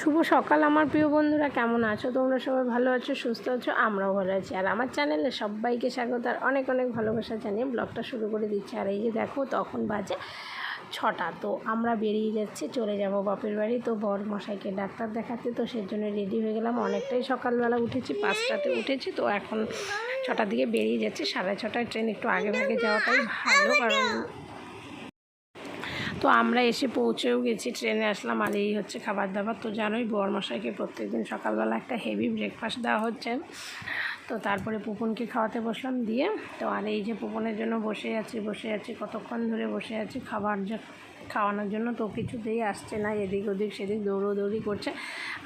শুভ সকাল আমার প্রিয় বন্ধুরা, কেমন আছো? তোমরা সবাই ভালো আছো, সুস্থ আছো? আমরাও ভালো আছি। আর আমার চ্যানেলে সবাইকে স্বাগত আর অনেক অনেক ভালোবাসা জানিয়ে ব্লগটা শুরু করে দিচ্ছি। আর এই যে দেখো, তখন বাজে ছটা, তো আমরা বেরিয়ে যাচ্ছি, চলে যাব বাপের বাড়ি। তো বর মশাইকে ডাক্তার দেখাতে, তো সেই জন্য রেডি হয়ে গেলাম। অনেকটাই সকালবেলা উঠেছি, পাঁচটাতে উঠেছি, তো এখন ছটার দিকে বেরিয়ে যাচ্ছি। সাড়ে ছটায় ট্রেন একটু আগে ভাগে যাওয়াটাই ভালো, কারণ তো আমরা এসে পৌঁছেও গেছি, ট্রেনে আসলাম আর এই হচ্ছে খাবার দাবার। তো জানোই বরমশাইকে প্রত্যেকদিন সকালবেলা একটা হেভি ব্রেকফাস্ট দেওয়া হচ্ছে। তো তারপরে পুপনকে খাওয়াতে বসলাম দিয়ে। তো আর এই যে পুপনের জন্য বসে আছি বসে আছি, কতক্ষণ ধরে বসে আছি খাবার খাওয়ানোর জন্য তো কিছুতেই আসছে না, এদিক ওদিক সেদিক দৌড়োদৌড়ি করছে।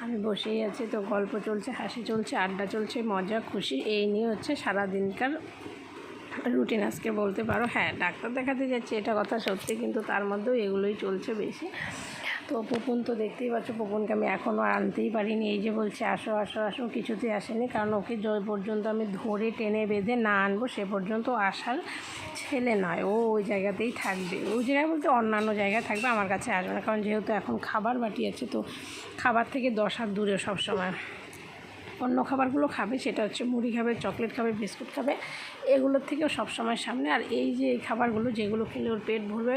আমি বসেই আছি, তো গল্প চলছে, হাসি চলছে, আড্ডা চলছে, মজা, খুশি, এই নিয়ে হচ্ছে সারাদিনকার রুটিন আজকে বলতে পারো। হ্যাঁ ডাক্তার দেখাতে যাচ্ছি, এটা কথা সত্যি, কিন্তু তার মধ্যেও এগুলোই চলছে বেশি। তো পুপুন তো দেখতেই পাচ্ছ পুপুনকে আমি এখনও আনতেই পারিনি। এই যে বলছে, আসো আসো আসো কিছুতেই আসেনি, কারণ ওকে যে পর্যন্ত আমি ধরে, টেনে, বেঁধে না আনব, সে পর্যন্ত আসার ছেলে নয়, ও ওই জায়গাতেই থাকবে। ওই জায়গায় বলতে অন্যান্য জায়গায় থাকবে, আমার কাছে আসবে না, কারণ যেহেতু এখন খাবার বাটি আছে, তো খাবার থেকে দশ হাত দূরে সবসময়। অন্য খাবারগুলো খাবে, সেটা হচ্ছে মুড়ি খাবে, চকলেট খাবে, বিস্কুট খাবে, এগুলোর থেকেও সবসময় সামনে। আর এই যে এই খাবারগুলো যেগুলো খেলে ওর পেট ভরবে,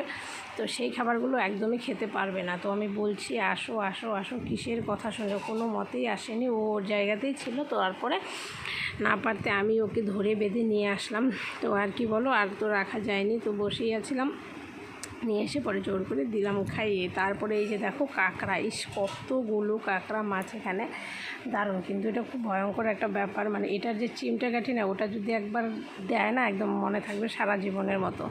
তো সেই খাবারগুলো একদমই খেতে পারবে না। তো আমি বলছি, আসো আসো আসো, কিসের কথা শুনে? কোনো মতেই আসেনি, ও ওর জায়গাতেই ছিল। তো তারপরে না পারতে আমি ওকে ধরে বেঁধে নিয়ে আসলাম। তো আর কি বলো, আর তো রাখা যায়নি, তো বসেই আছিলাম। নিয়ে এসে পরে জোর করে দিলাম, খাইয়ে। তারপরে এই যে দেখো কাঁকড়া, ইস, কতগুলো কাঁকড়া মাছ এখানে। দারুণ, কিন্তু এটা খুব ভয়ঙ্কর একটা ব্যাপার। মানে এটার যে চিমটা কাঠি না, ওটা যদি একবার দেয় না, একদম মনে থাকবে সারা জীবনের মতো।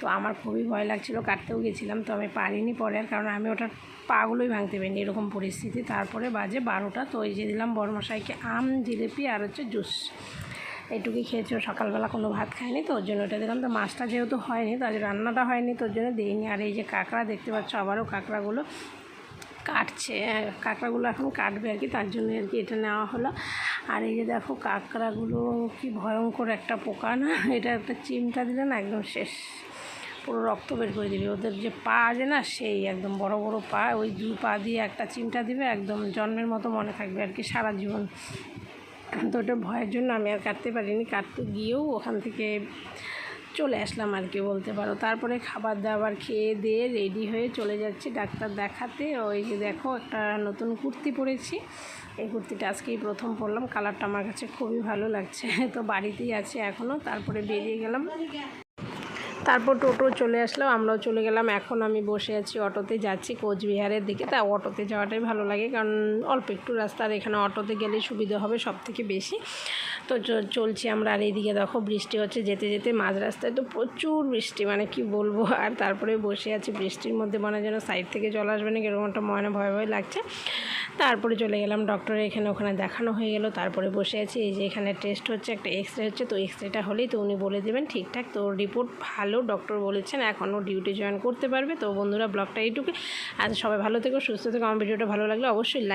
তো আমার খুবই ভয় লাগছিল, কাটতেও গেছিলাম, তো আমি পারিনি পরে আর, কারণ আমি ওটার পাগুলোই ভাঙতে পারিনি এরকম পরিস্থিতি। তারপরে বাজে বারোটা, তো এই যে দিলাম বর্মশাইকে আম, জিলিপি আর হচ্ছে জুস। এইটুকুই খেয়েছি সকালবেলা কোনো ভাত খায়নি, তো ওর জন্য ওটা দিলাম। তো মাছটা যেহেতু হয়নি, তো আজ রান্নাটা হয়নি তোর জন্য দিইনি। আর এই যে কাঁকড়া, দেখতে পাচ্ছ আবারও কাঁকড়াগুলো। কাটছে হ্যাঁ, কাঁকড়াগুলো এখন কাটবে আর কি তার জন্য আর কি এটা নেওয়া হলো। আর এই যে দেখো কাঁকড়াগুলো কি ভয়ঙ্কর একটা পোকা না? এটা একটা চিমটা দিলে না একদম শেষ। পুরো রক্ত বের করে দিবে। ওদের যে পা আছে না সেই একদম বড় বড় পা ওই দু পা দিয়ে একটা চিমটা দিবে একদম জন্মের মতো মনে থাকবে আর কি সারা জীবন। তো ওটা ভয়ের জন্য আমি আর কাটতে পারিনি। কাটতে গিয়েও ওখান থেকে চলে আসলাম আর কি বলতে পারো। তারপরে খাবার দাবার খেয়ে দিয়ে রেডি হয়ে চলে যাচ্ছি ডাক্তার দেখাতে। ওই যে দেখো একটা নতুন কুর্তি পরেছি। এই কুর্তিটা আজকেই প্রথম পরলাম। কালারটা আমার কাছে খুবই ভালো লাগছে। তো বাড়িতেই আছে এখনও তারপরে বেরিয়ে গেলাম। তারপর টোটো চলে আসলো, আমরাও চলে গেলাম। এখন আমি বসে আছি অটোতে যাচ্ছি কোচবিহারের দিকে। তা অটোতে যাওয়াটাই ভালো লাগে, কারণ অল্প একটু রাস্তার এখানে অটোতে গেলে সুবিধা হবে সব থেকে বেশি। তো চলছি আমরা। আর এইদিকে দেখো, বৃষ্টি হচ্ছে যেতে যেতে মাঝ রাস্তায় তো প্রচুর বৃষ্টি মানে কি বলব? আর তারপরে বসে আছি বৃষ্টির মধ্যে, মনে যেন সাইড থেকে জল আসবে না কীরকম একটা মনে ভয় ভয় লাগছে। তারপরে চলে গেলাম ডক্টরের এখানে, ওখানে দেখানো হয়ে গেল। তারপরে বসে আছি, এই যে এখানে টেস্ট হচ্ছে, একটা এক্স রে হচ্ছে। তো এক্স রেটা হলেই তো উনি বলে দেবেন ঠিকঠাক তো রিপোর্ট ভালো ডক্টর বলেছেন, এখনও ডিউটি জয়েন করতে পারবে। তো বন্ধুরা ব্লগটা এইটুকু আর সবাই ভালো থেকো, সুস্থ থেকো। আমার ভিডিওটা ভালো লাগলে অবশ্যই লাইক